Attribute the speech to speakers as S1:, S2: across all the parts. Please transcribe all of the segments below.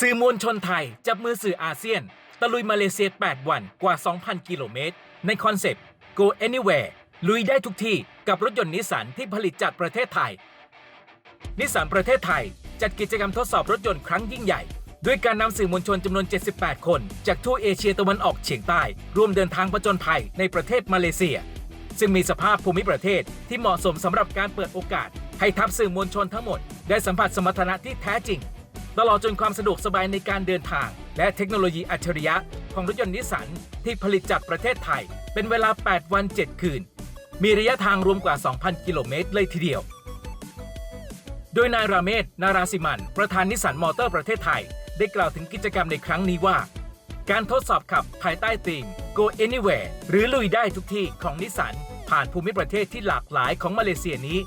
S1: สื่อมวลชนไทย จับมือสื่ออาเซียน ตะลุยมาเลเซีย 8 วันกว่า 2,000 กิโลเมตร ในคอนเซปต์ Go Anywhere ลุยได้ทุกที่กับรถยนต์นิสสันที่ผลิตจากประเทศไทย นิสสันประเทศไทย จัดกิจกรรมทดสอบรถยนต์ครั้งยิ่งใหญ่ ด้วยการนำสื่อมวลชนจำนวน 78 คน จากทั่วเอเชียตะวันออกเฉียงใต้ร่วมเดินทางผจญภัยในประเทศมาเลเซีย ซึ่งมีสภาพภูมิประเทศที่เหมาะสมสำหรับการเปิดโอกาสให้ทัพสื่อมวลชนทั้งหมด ได้สัมผัสสมรรถนะที่แท้จริง ตลอดจนความสะดวกสบายในการเดินทาง และเทคโนโลยีอัจฉริยะของรถยนต์นิสสันที่ผลิตจากประเทศไทย เป็นเวลา 8 วัน 7 คืน มีระยะทางรวมกว่า 2,000 กิโลเมตรเลยทีเดียว โดยนายราเมศนาราสิมัน ประธานนิสสันมอเตอร์ประเทศไทย ได้กล่าวถึงกิจกรรมในครั้งนี้ว่า การทดสอบขับภายใต้ธีม Go Anywhere หรือลุยได้ทุกที่ของนิสสันผ่านภูมิประเทศที่หลากหลายของมาเลเซียนี้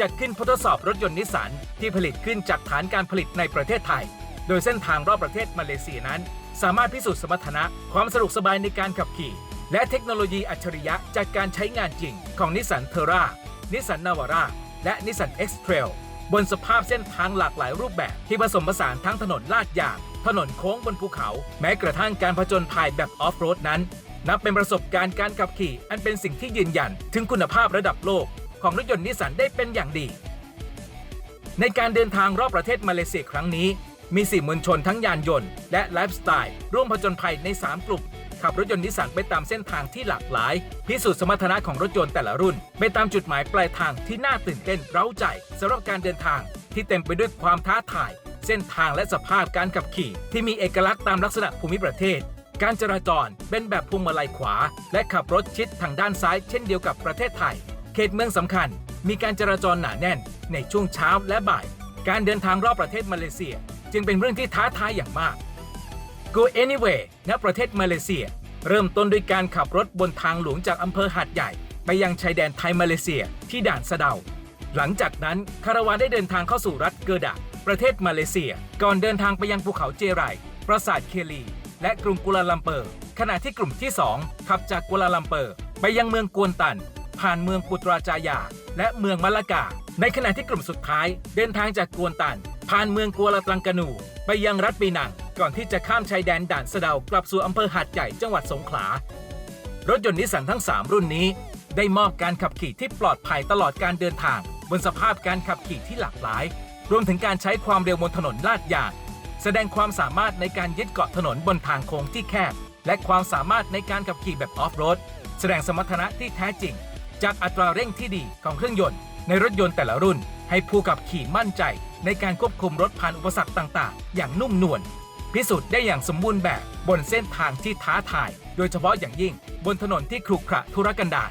S1: จัดขึ้นทดสอบรถยนต์นิสสันที่ผลิตขึ้นจากฐานการผลิตในประเทศไทย โดยเส้นทางรอบประเทศมาเลเซียนั้น สามารถพิสูจน์สมรรถนะ ความสะดวกสบายในการขับขี่ และเทคโนโลยีอัจฉริยะจากการใช้งานจริงของนิสสันเทอร่านิสสันนาวาร่าและนิสสัน X-Trail บนสภาพเส้นทางหลากหลายรูปแบบที่ผสมผสานทั้งถนนลาดยาง ถนนโค้งบนภูเขา แม้กระทั่งการผจญภัยแบบออฟโรดนั้น นับเป็นประสบการณ์การขับขี่ อันเป็นสิ่งที่ยืนยัน ถึงคุณภาพระดับโลก ของรถยนต์นิสสันได้เป็นอย่างดี ในการเดินทางรอบประเทศมาเลเซียครั้งนี้ มีสื่อมวลชนทั้งยานยนต์และไลฟ์สไตล์ร่วมผจญภัยใน 3 กลุ่ม ขับรถยนต์นิสสันไปตามเส้นทางที่หลากหลาย พิสูจน์สมรรถนะของรถยนต์แต่ละรุ่น ไปตามจุดหมายปลายทางที่น่าตื่นเต้นเร้าใจสำหรับการเดินทางที่เต็มไปด้วยความท้าทาย เส้นทางและสภาพการขับขี่ ที่มีเอกลักษณ์ตามลักษณะภูมิประเทศ การจราจรเป็นแบบพวงมาลัยขวา และขับรถชิดทางด้านซ้ายเช่นเดียวกับประเทศไทย เขตเมืองสำคัญ มีการจราจรหนาแน่นในช่วงเช้าและบ่าย การเดินทางรอบประเทศมาเลเซีย จึงเป็นเรื่องที่ท้าทายอย่างมาก Go Anywhere ณประเทศมาเลเซีย เริ่มต้นด้วยการขับรถบนทางหลวงจากอำเภอหาดใหญ่ ไปยังชายแดนไทยมาเลเซียที่ด่านสะเดา หลังจากนั้นคาราวานได้เดินทางเข้าสู่รัฐเกอดะประเทศมาเลเซีย ก่อนเดินทางไปยังภูเขาเจไรปราสาทเคลี และกรุงกัวลาลัมเปอร์ ขณะที่กลุ่มที่ 2 ขับจากกัวลาลัมเปอร์ ไปยังเมืองกวนตัน ผ่านเมืองปุตราจายา และเมืองมะละกา ในขณะที่กลุ่มสุดท้าย เดินทางจากกวนตัน ผ่านเมืองกัวลาตังกานู ไปยังรัฐปีนัง ก่อนที่จะข้ามชายแดนด่านสะเดากลับสู่อำเภอหาดใหญ่จังหวัดสงขลา รถยนต์นิสสันทั้ง 3 รุ่นนี้ ได้มอบการขับขี่ที่ปลอดภัยตลอดการเดินทาง บนสภาพการขับขี่ที่หลากหลาย รวมถึงการใช้ความเร็วบนถนนลาดยางแสดงความสามารถในการยึดเกาะถนนบนทางโค้งที่แคบ และความสามารถในการขับขี่แบบออฟโรด แสดงสมรรถนะที่แท้จริง จากอัตราเร่งที่ดีของเครื่องยนต์ในรถยนต์แต่ละรุ่น ให้ผู้ขับขี่มั่นใจ ในการควบคุมรถผ่านอุปสรรคต่างๆ อย่างนุ่มนวลพิสูจน์ได้อย่างสมบูรณ์แบบบนเส้นทางที่ท้าทาย โดยเฉพาะอย่างยิ่งบนถนนที่ขรุขระธุรกันดาร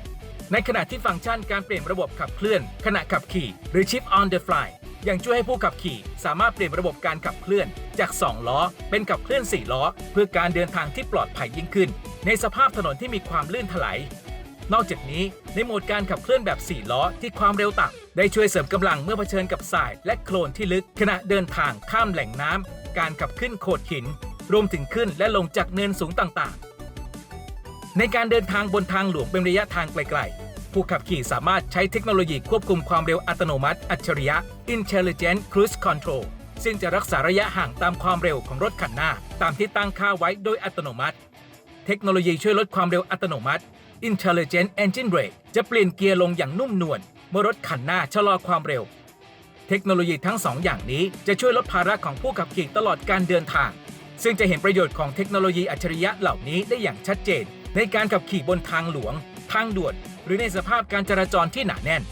S1: ในขณะที่ฟังก์ชันการเปลี่ยนระบบขับเคลื่อน ขณะขับขี่หรือ Chip on the fly ยังช่วยให้ผู้ขับขี่สามารถเปลี่ยนระบบการขับเคลื่อน จาก 2 ล้อ เป็นขับเคลื่อน 4 ล้อ เพื่อการเดินทางที่ปลอดภัยยิ่งขึ้น ในสภาพถนนที่มีความลื่นถลาย นอกจากนี้ในโหมดการขับเคลื่อนแบบ 4 ล้อที่ความเร็วต่ำได้ช่วยเสริมกำลังเมื่อเผชิญกับทรายและโคลนที่ลึกขณะเดินทางข้ามแหล่งน้ำการขับขึ้นโขดหิน รวมถึงขึ้นและลงจากเนินสูงต่างๆ ในการเดินทางบนทางหลวงเป็นระยะทางไกลๆ ผู้ขับขี่สามารถใช้เทคโนโลยีควบคุมความเร็วอัตโนมัติ อัจฉริยะ Intelligent Cruise Control ซึ่งจะรักษาระยะห่างตามความเร็วของรถคันหน้า ตามที่ตั้งค่าไว้โดยอัตโนมัติ เทคโนโลยีช่วยลดความเร็วอัตโนมัติ Intelligent Engine Brake จะเปลี่ยนเกียร์ลงอย่างนุ่มนวลเมื่อรถคันหน้าชะลอความเร็ว เทคโนโลยีทั้งสองอย่างนี้จะช่วยลดภาระของผู้ขับขี่ตลอดการเดินทาง ซึ่งจะเห็นประโยชน์ของเทคโนโลยีอัจฉริยะเหล่านี้ได้อย่างชัดเจน ในการขับขี่บนทางหลวง ทางด่วน หรือในสภาพการจราจรที่หนาแน่น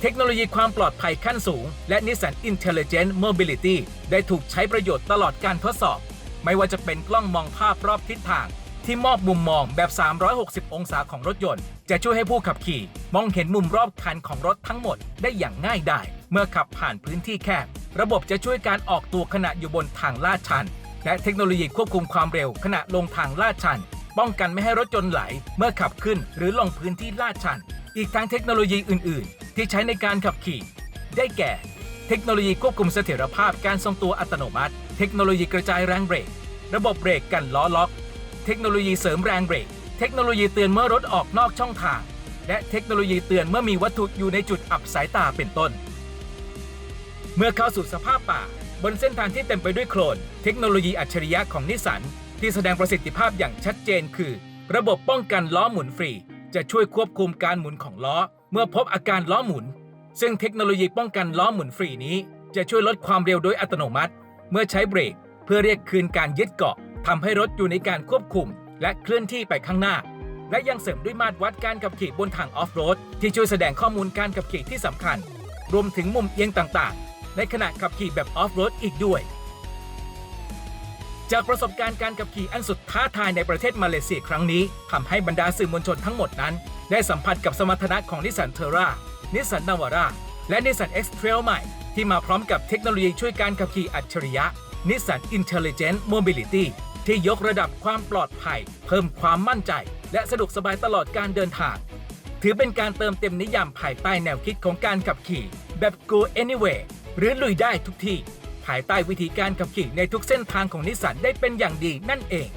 S1: เทคโนโลยีความปลอดภัยขั้นสูง และ Nissan Intelligent Mobility ได้ถูกใช้ประโยชน์ตลอดการทดสอบ ไม่ว่าจะเป็นกล้องมองภาพรอบทิศทาง ที่มอบมุมมองแบบ 360 องศาของรถยนต์ จะช่วยให้ผู้ขับขี่ มองเห็นมุมรอบคันของรถทั้งหมดได้อย่างง่ายดายเมื่อขับผ่านพื้นที่แคบ ระบบจะช่วยการออกตัวขณะอยู่บนทางลาดชัน และเทคโนโลยีควบคุมความเร็วขณะลงทางลาดชัน ป้องกันไม่ให้รถยนต์ไหล เมื่อขับขึ้นหรือลงพื้นที่ลาดชัน อีกทั้งเทคโนโลยีอื่น ๆ ที่ใช้ในการขับขี่ ได้แก่ เทคโนโลยีควบคุมเสถียรภาพการทรงตัวอัตโนมัติ เทคโนโลยีกระจายแรงเบรก ระบบเบรกกันล้อล็อก เทคโนโลยีเสริมแรงเบรก เทคโนโลยีเตือนเมื่อรถออกนอกช่องทาง และเทคโนโลยีเตือนเมื่อมีวัตถุอยู่ในจุดอับสายตาเป็นต้น เมื่อเข้าสู่สภาพป่า บนเส้นทางที่เต็มไปด้วยโคลน เทคโนโลยีอัจฉริยะของนิสสันที่แสดงประสิทธิภาพอย่างชัดเจนคือ ระบบป้องกันล้อหมุนฟรี จะช่วยควบคุมการหมุนของล้อ เมื่อพบอาการล้อหมุน ซึ่งเทคโนโลยีป้องกันล้อหมุนฟรีนี้ จะช่วยลดความเร็วโดยอัตโนมัติ เมื่อใช้เบรก เพื่อเรียกคืนการยึดเกาะ ทำให้รถอยู่ในการควบคุม และเคลื่อนที่ไปข้างหน้า และยังเสริมด้วยมาตรวัดการขับขี่บนทางออฟโรดที่ช่วยแสดงข้อมูลการขับขี่ที่สำคัญ รวมถึงมุมเอียงต่างๆ ในขณะขับขี่แบบออฟโรดอีกด้วย จากประสบการณ์การขับขี่อันสุดท้าทายในประเทศมาเลเซียครั้งนี้ทำให้บรรดาสื่อมวลชนทั้งหมดนั้น ได้สัมผัสกับสมรรถนะของนิสสันเทอร่านิสสันนาวาร่าและนิสสัน X Trail ใหม่ที่มาพร้อมกับเทคโนโลยีช่วยการขับขี่อัจฉริยะนิสสัน Intelligent Mobility ที่ยกระดับความปลอดภัย เพิ่มความมั่นใจ และสะดวกสบายตลอดการเดินทาง ถือเป็นการเติมเต็มนิยามภายใต้แนวคิดของการขับขี่ แบบ go anywhere หรือลุยได้ทุกที่ ภายใต้วิธีการขับขี่ในทุกเส้นทางของนิสสันได้เป็นอย่างดีนั่นเอง